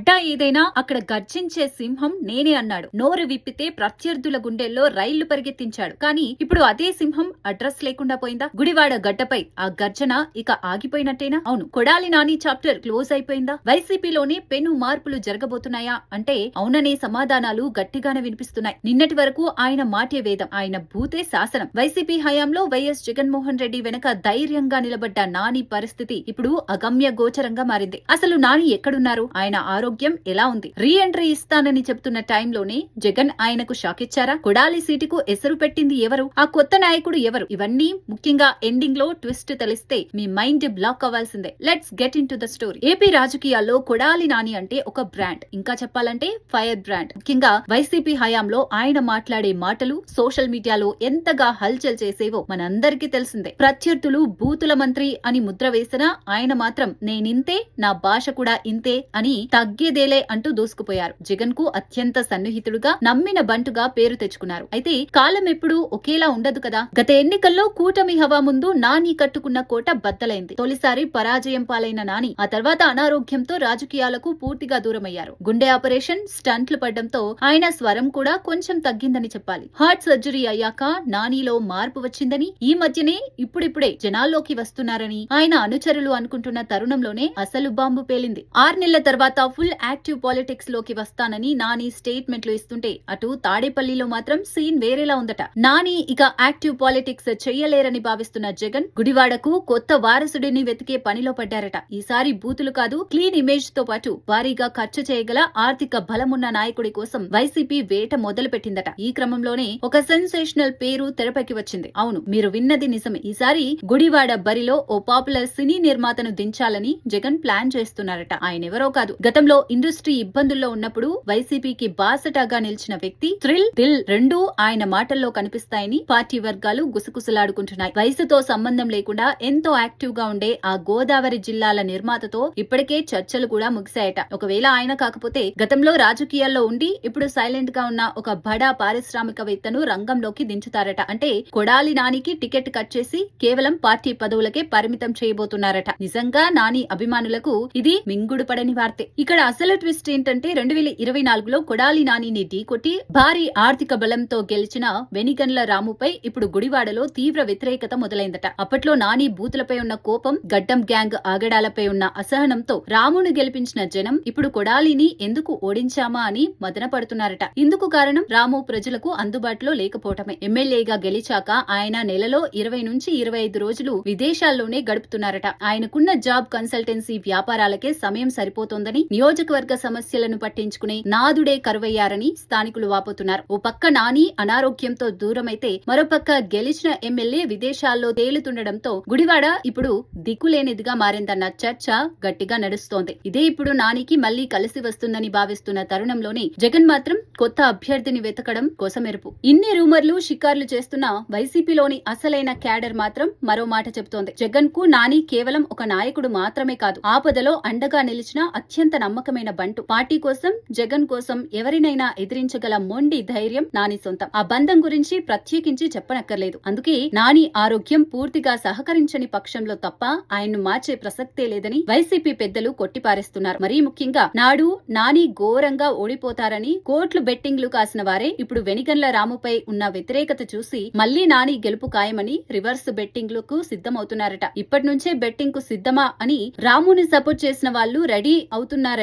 అడ్డా ఏదైనా అక్కడ గర్జించే సింహం నేనే అన్నాడు. నోరు విప్పితే ప్రత్యర్థుల గుండెల్లో రైళ్ళు పరిగెత్తించాడు. కానీ ఇప్పుడు అదే సింహం అడ్రస్ లేకుండా పోయిందా? గుడివాడ గడ్డపై ఆ గర్జన ఇక ఆగిపోయినట్టేనా? అవును. కొడాలి నాని చాప్టర్ క్లోజ్ అయిపోయిందా? వైసీపీలోనే పెను మార్పులు జరగబోతున్నాయా? అంటే అవుననే సమాధానాలు గట్టిగానే వినిపిస్తున్నాయి. నిన్నటి వరకు ఆయన మాటే వేదం ఆయన భూతే శాసనం. వైసీపీ హయాంలో వైఎస్ జగన్మోహన్ రెడ్డి వెనక ధైర్యంగా నిలబడ్డ నాని పరిస్థితి ఇప్పుడు అగమ్య గోచరంగా మారింది. అసలు నాని ఎక్కడున్నారు? ఆయన ఆరోగ్యం ఎలా ఉంది? రీ ఎంట్రీ ఇస్తానని చెప్తున్న టైంలోనే జగన్ ఆయనకు షాక్ ఇచ్చారా కొడాలి సీటుకు ఎసరు పెట్టింది ఎవరు? ఆ కొత్త నాయకుడు ఎవరు? ఇవన్నీ ముఖ్యంగా ఎండింగ్లో ట్విస్ట్ తెలిస్తే మీ మైండ్ బ్లాక్ అవ్వాల్సిందే. Let's get into the story. AP రాజకీయాల్లో కొడాలి నాని అంటే ఒక బ్రాండ్. ఇంకా చెప్పాలంటే ఫైర్ బ్రాండ్. ముఖ్యంగా వైసీపీ హయాంలో ఆయన మాట్లాడే మాటలు సోషల్ మీడియాలో ఎంతగా హల్చల్ చేసేవో మనందరికీ తెలిసిందే. ప్రత్యర్థులు బూతుల మంత్రి అని ముద్ర వేసినా ఆయన మాత్రం నేనింతే నా భాష కూడా ఇంతే అని తగ్గేదేలే అంటూ దూసుకుపోయారు. జగన్కు అత్యంత సన్నిహితుడుగా నమ్మిన బంటుగా పేరు తెచ్చుకున్నారు. అయితే కాలం ఎప్పుడూ ఒకేలా ఉండదు కదా. గత ఎన్నికల్లో కూటమి హవా ముందు నాని కట్టుకున్న కోట బద్దలైంది. తొలిసారి పరాజయం పాలైన నాని ఆ తర్వాత అనారోగ్యంతో రాజకీయాలకు పూర్తిగా దూరమయ్యారు. గుండె ఆపరేషన్ స్టంట్లు పడ్డంతో ఆయన స్వరం కూడా కొంచెం తగ్గిందని చెప్పాలి. హార్ట్ సర్జరీ అయ్యాక నానిలో మార్పు వచ్చిందని ఈ మధ్యనే ఇప్పుడిప్పుడే జనాల్లోకి వస్తున్నారని ఆయన అనుచరులు అనుకుంటున్న తరుణంలోనే అసలు బాంబు పేలింది. ఆరు నెలల తర్వాత ఫుల్ యాక్టివ్ పాలిటిక్స్లోకి వస్తానని నాని స్టేట్మెంట్లు ఇస్తుంటే అటు తాడేపల్లిలో మాత్రం సీన్ వేరేలా ఉందట. నాని ఇక యాక్టివ్ పాలిటిక్స్ చెయ్యలేరని భావిస్తున్న జగన్ గుడివాడకు కొత్త వారసుడిని వెతికే పనిలో పడ్డారట. ఈసారి బూతులు కాదు క్లీన్ ఇమేజ్తో పాటు భారీగా ఖర్చు చేయగల ఆర్థిక బలమున్న నాయకుడి కోసం వైసీపీ వేట మొదలు పెట్టిందట ఈ క్రమంలోనే ఒక సెన్సేషనల్ పేరు తెరపైకి వచ్చింది. అవును మీరు విన్నది నిజమే. ఈసారి గుడివాడ బరిలో ఓ పాపులర్ సినీ నిర్మాతను దించాలని జగన్ ప్లాన్ చేస్తున్నారట. ఆయన ఎవరో కాదు. గతంలో ఇండస్ట్రీ ఇబ్బందుల్లో ఉన్నప్పుడు వైసీపీకి బాసటాగా నిలిచిన వ్యక్తి థ్రిల్ దిల్ రెండూ ఆయన మాటల్లో కనిపిస్తాయని పార్టీ వర్గాలు గుసగుసలాడుకుంటున్నాయి. వయసుతో సంబంధం లేకుండా ఎంతో యాక్టివ్గా ఉండే ఆ గోదావరి జిల్లాల నిర్మాతతో ఇప్పటికే చర్చలు కూడా ముగిశాయట. ఒకవేళ ఆయన కాకపోతే గతంలో రాజకీయాల్లో ఉండి ఇప్పుడు సైలెంట్గా ఉన్న ఒక బడా పారిశ్రామికవేత్తను రంగంలోకి దించుతారట. అంటే కొడాలి నానికి టికెట్ కట్ చేసి కేవలం పార్టీ పదవులకే పరిమితం చేయబోతున్నారట. నిజంగా నాని అభిమానులకు ఇది మింగుడు పడని వార్తే. ఇక్కడ అసలు ట్విస్ట్ ఏంటంటే రెండు వేల ఇరవై నాలుగులో కొడాలి నానిని ఢీకొట్టి భారీ ఆర్థిక బలంతో గెలిచిన వెనిగన్ల రాముపై ఇప్పుడు గుడివాడలో తీవ్ర వ్యతిరేకత మొదలైందట. అప్పట్లో నాని బూతులపై ఉన్న కోపం గడ్డం గ్యాంగ్ ఆగడాలపై ఉన్న అసహనంతో రామును గెలిపించిన జనం ఇప్పుడు కొడాలిని ఎందుకు ఓడించామా అని మదన పడుతున్నారట ఇందుకు కారణం రాము ప్రజలకు అందుబాటులో లేకపోవటమే. ఎమ్మెల్యేగా గెలిచాక ఆయన నెలలో ఇరవై నుంచి ఇరవై ఐదు రోజులు విదేశాల్లోనే గడుపుతున్నారట. ఆయనకున్న జాబ్ కన్సల్టెన్సీ వ్యాపారాలకే సమయం సరిపోతోందని నియోజకవర్గ సమస్యలను పట్టించుకునే నాదుడే కరువయ్యారని స్థానికులు వాపోతున్నారు. ఓ పక్క నాని అనారోగ్యంతో దూరమైతే మరోపక్క గెలిచిన ఎమ్మెల్యే విదేశాల్లో తేలుతుండటంతో గుడివాడ ఇప్పుడు దిక్కులేనిదిగా మారిందన్న చర్చ గట్టిగా నడుస్తోంది. ఇదే ఇప్పుడు నానికి మళ్ళీ కలిసి వస్తుందని భావిస్తున్న తరుణంలోనే జగన్ మాత్రం కొత్త అభ్యర్థిని వెతకడం కోసమెరుపు. ఇన్ని రూమర్లు షికార్లు చేస్తున్న వైసీపీలోని అసలైన క్యాడర్ మాత్రం మరో మాట చెబుతోంది. జగన్కు నాని కేవలం ఒక నాయకుడు మాత్రమే కాదు ఆపదలో అండగా నిలిచిన అత్యంత నమ్మకమైన బంటు. పార్టీ కోసం జగన్ కోసం ఎవరినైనా ఎదిరించగల మొండి ధైర్యం నాని సొంతం. ఆ బంధం గురించి ప్రత్యేకించి చెప్పనక్కర్లేదు. అందుకే నాని ఆరోగ్యం పూర్తిగా సహకరించని పక్షంలో తప్ప ఆయన్ను మార్చే ప్రసక్తే లేదని వైసీపీ పెద్దలు కొట్టిపారేస్తున్నారు. మరీ ముఖ్యంగా నాడు నాని ఘోరంగా ఓడిపోతారని కోట్లు బెట్టింగ్లు కాసిన వారే ఇప్పుడు వెనిగన్ల రాముపై ఉన్న వ్యతిరేకత చూసి మళ్ళీ నాని గెలుపు ఖాయమని రివర్స్ బెట్టింగ్లకు సిద్ధమవుతున్నారట. ఇప్పటి నుంచే బెట్టింగ్కు సిద్ధమా అని రాముని సపోర్ట్ చేసిన వాళ్ళు రెడీ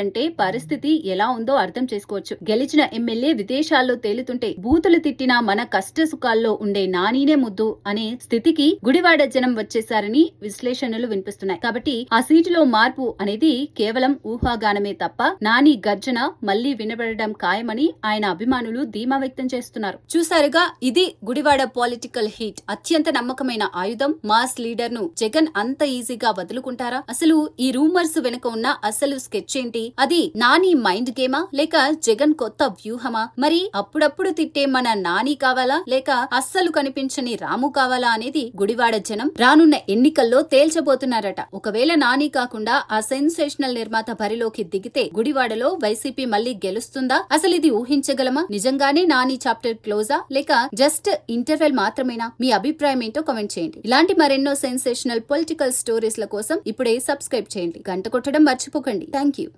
అవుతున్నారంటే పరిస్థితి ఎలా ఉందో అర్థం చేసుకోవచ్చు. గెలిచిన ఎమ్మెల్యే విదేశాల్లో తేలుతుంటే బూతులు తిట్టిన మన కష్ట సుఖాల్లో ఉండే నానీనే ముద్దు అనే స్థితికి గుడివాడ జనం వచ్చేశారని విశ్లేషణలు వినిపిస్తున్నాయి. కాబట్టి ఆ సీటులో మార్పు అనేది కేవలం ఊహాగానమే తప్ప నాని గర్జన మళ్ళీ వినబడడం ఖాయమని ఆయన అభిమానులు ధీమా వ్యక్తం చేస్తున్నారు. చూసారుగా ఇది గుడివాడ పొలిటికల్ హీట్ అత్యంత నమ్మకమైన ఆయుధం మాస్ లీడర్ను జగన్ అంత ఈజీగా వదులుకుంటారా? అసలు ఈ రూమర్స్ వెనుక ఉన్న అసలు స్కెచ్ ఏంటి? అది నాని మైండ్ గేమా లేక జగన్ కొత్త వ్యూహమా? మరి అప్పుడప్పుడు తిట్టే మన నాని కావాలా? లేక అస్సలు కనిపించని రాము కావాలా అనేది గుడివాడ జనం రానున్న ఎన్నికల్లో తేల్చబోతున్నారట. ఒకవేళ నాని కాకుండా ఆ సెన్సేషనల్ నిర్మాత బరిలోకి దిగితే గుడివాడలో వైసీపీ మళ్ళీ గెలుస్తుందా? అసలు ఇది ఊహించగలమా? నిజంగానే నాని చాప్టర్ క్లోజా? లేక జస్ట్ ఇంటర్వెల్ మాత్రమేనా? మీ అభిప్రాయం ఏంటో కమెంట్ చేయండి. ఇలాంటి మరెన్నో సెన్సేషనల్ పొలిటికల్ స్టోరీస్ల కోసం ఇప్పుడే సబ్స్క్రైబ్ చేయండి. గంట కొట్టడం మర్చిపోకండి. Thank you